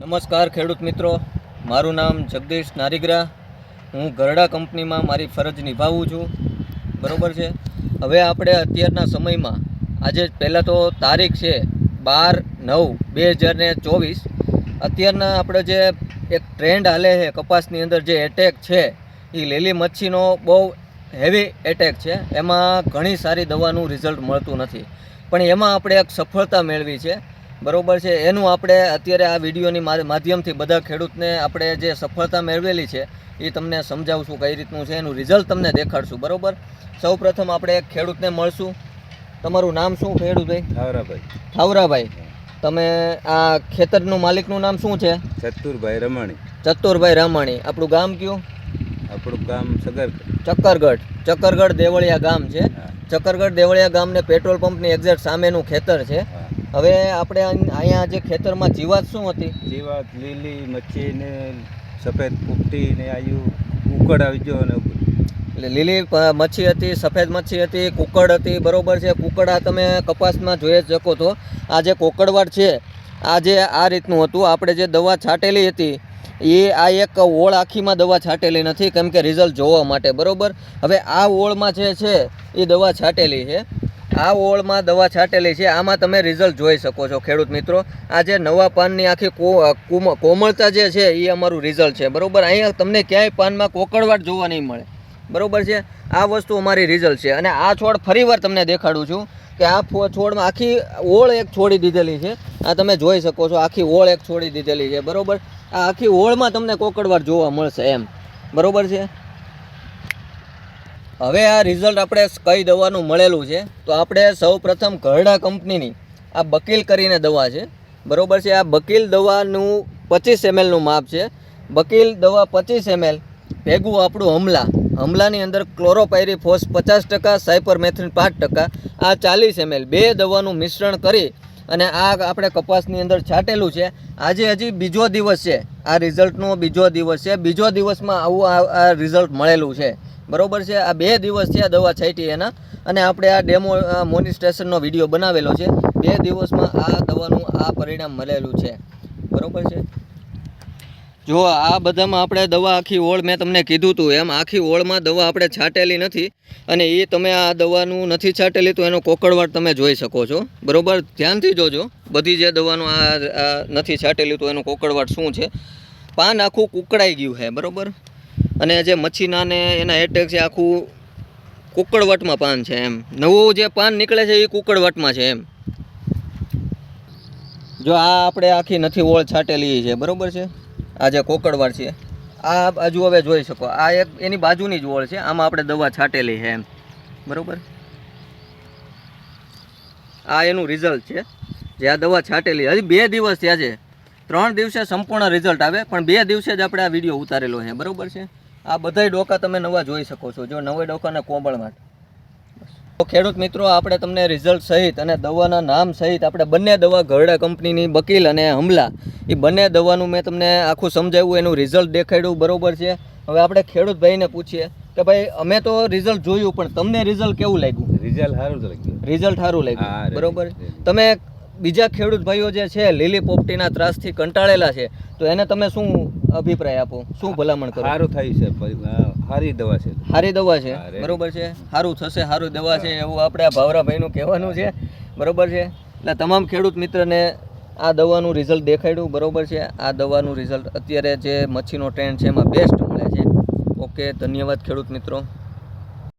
નમસ્કાર ખેડૂત મિત્રો, મારું નામ જગદીશ નારીગરા. હું ગરડા કંપનીમાં મારી ફરજ નિભાવું છું. બરાબર છે? હવે આપણે અત્યારના સમયમાં, આજે પહેલાં તો તારીખ છે બાર નવ બે હજાર ને ચોવીસ. અત્યારના આપણે જે એક ટ્રેન્ડ હાલે છે, કપાસની અંદર જે એટેક છે એ લીલી મચ્છીનો બહુ હેવી એટેક છે. એમાં ઘણી સારી દવાનું રિઝલ્ટ મળતું નથી. પણ એમાં આપણે એક સફળતા મેળવી છે. બરોબર છે. એનું આપણે અત્યારે આ વિડીયોની માધ્યમથી બધા ખેડૂતને આપણે જે સફળતા મેળવેલી છે એ તમને સમજાવશું કઈ રીતનું છે એનું રિઝલ્ટ તમને દેખાડશું. બરોબર? સૌ પ્રથમ આપણે ખેડૂતને મળશું. તમારું નામ શું ખેડૂતભાઈ? ઠાવરાભાઈ ઠાવરાભાઈ તમે આ ખેતરનું માલિકનું નામ શું છે? ચતુરભાઈ રમાણી. ચતુરભાઈ રમાણી. આપણું ગામ કયું? આપણું ગામ સગર ચક્કરગઢ. ચક્કરગઢ દેવળિયા ગામ છે. ચક્કરગઢ દેવળિયા ગામને પેટ્રોલ પંપની એક્ઝેક્ટ સામેનું ખેતર છે. હવે આપણે અહીંયા જે ખેતરમાં જીવાત શું હતી? જીવાત લીલી મચ્છી ને સફેદ પુપટી ને આયુ કુકડ આવી ગયો અને એટલે લીલી મચ્છી હતી સફેદ મચ્છી હતી કુકડ હતી બરોબર છે. કુકડ આ તમે કપાસમાં જોઈ જ શકો છો. આ જે કોકડવાડ છે આ જે આ રીતનું હતું. આપણે જે દવા છાંટેલી હતી એ આ એક ઓળ આખીમાં દવા છાંટેલી નથી. કેમ કે રિઝલ્ટ જોવા માટે બરાબર? હવે આ ઓળમાં જે છે એ દવા છાંટેલી છે. આ ઓળમાં દવા છાંટેલી છે. આમાં તમે રિઝલ્ટ જોઈ શકો છો, ખેડૂત મિત્રો. આ જે નવા પાનની આખી કોમળતા જે છે એ અમારું રિઝલ્ટ છે. બરાબર? અહીંયા તમને ક્યાંય પાનમાં કોકળવાટ જોવા નહીં મળે. બરોબર છે? આ વસ્તુ અમારી રિઝલ્ટ છે. અને આ છોડ ફરીવાર તમને દેખાડું છું કે આ છોડમાં આખી ઓળ એક છોડી દીધેલી છે. આ તમે જોઈ શકો છો, આખી ઓળ એક છોડી દીધેલી છે. બરોબર? આ આખી ઓળમાં તમને કોકળવાટ જોવા મળશે એમ. બરોબર છે? હવે આ રિઝલ્ટ આપણે કઈ દવાનું મળેલું છે? તો આપણે સૌ પ્રથમ ઘરડા કંપનીની આ બકીલ કરીને દવા છે. બરાબર છે, આ બકીલ દવાનું પચીસ એમએલનું માપ છે. બકીલ દવા પચીસ એમએલ, ભેગું આપણું હમલા. હમલાની અંદર ક્લોરોપાયરીફોસ પચાસ ટકા સાયપરમેથ્રિન પાંચ ટકા, આ ચાલીસ એમએલ. બે દવાનું મિશ્રણ કરી અને આ આપણે કપાસની અંદર છાંટેલું છે. આજે હજી બીજો દિવસ છે. આ રિઝલ્ટનો બીજો દિવસ છે. બીજો દિવસમાં આવું આ- આ રિઝલ્ટ મળેલું છે. બરોબર છે? આ બે દિવસ આ દવા છાંટી એના અને આપણે આ ડેમો મોનિસ્ટ્રેશનનો વીડિયો બનાવેલો છે. બે દિવસમાં આ દવાનું આ પરિણામ મળેલું છે. બરોબર છે? જો આ બધામાં આપણે દવા આખી ઓળ મેં તમને કીધું હતું એમ આખી ઓળમાં દવા આપણે છાંટેલી નથી અને એ તમે આ દવાનું નથી છાંટેલી તો એનો કોકડવાટ તમે જોઈ શકો છો. બરોબર? ધ્યાનથી જોજો. બધી જે દવાનું આ આ નથી છાંટેલી તો એનું કોકડવાટ શું છે? પાન આખું કુકડાઈ ગયું છે. બરોબર? અને જે મચ્છીનાને એના એટેક છે, આખું કુકડવટમાં પાન છે એમ. નવું જે પાન નીકળે છે, એ કુકડવટમાં છે એમ. જો આ આપણે આખી નથી ઓળ છાંટેલી છે, બરોબર છે? આ જે કોકડવાડ છે, આ બાજુ હવે જોઈ શકો. આ એક એની બાજુની જ ઓળ છે, આમાં આપણે દવા છાંટેલી છે એમ. બરાબર? આ એનું રિઝલ્ટ છે, જે આ દવા છાંટેલી. હજી બે દિવસ થયા છે ત્રણ દિવસે સંપૂર્ણ રિઝલ્ટ આવે, પણ બે દિવસે જ આપણે આ વીડિયો ઉતારેલો છે, બરોબર છે? આ બધાય ડોકા તમે નવા જોઈ શકો છો જો નવા ડોકાના કોંબળ માટે. તો ખેડૂત મિત્રો આપણે તમને રિઝલ્ટ સહિત અને દવાના નામ સહિત આપણે બંને દવા ઘરડા કંપનીની બકીલ અને હમલા એ બંને દવાનું મેં તમને આખું સમજાવ્યું એનું રિઝલ્ટ દેખાડ્યું બરોબર છે? હવે આપણે ખેડૂત ભાઈને પૂછીએ કે ભાઈ અમે તો રિઝલ્ટ જોયું પણ તમને રિઝલ્ટ કેવું લાગ્યું? રિઝલ્ટ સારું લાગ્યું. રિઝલ્ટ સારું લાગ્યું બરોબર? તમે બીજા ખેડૂત ભાઈઓ જે છે લીલી પોપટીના ત્રાસથી કંટાળેલા છે. તો એને તમે શું અભિપ્રાય આપો? શું ભલામણ કરો? સારું થાય છે સારી દવા છે. સારી દવા છે? બરોબર છે? સારું થશે સારું દવા છે એવું આપણે આ ભાવરાભાઈનું કહેવાનું છે. બરોબર છે? એટલે તમામ ખેડૂત મિત્રને આ દવાનું રિઝલ્ટ દેખાડ્યું બરોબર છે? આ દવાનું રિઝલ્ટ અત્યારે જે મચ્છીનો ટ્રેન્ડ છે એમાં બેસ્ટ મળે છે. ઓકે ધન્યવાદ ખેડૂત મિત્રો.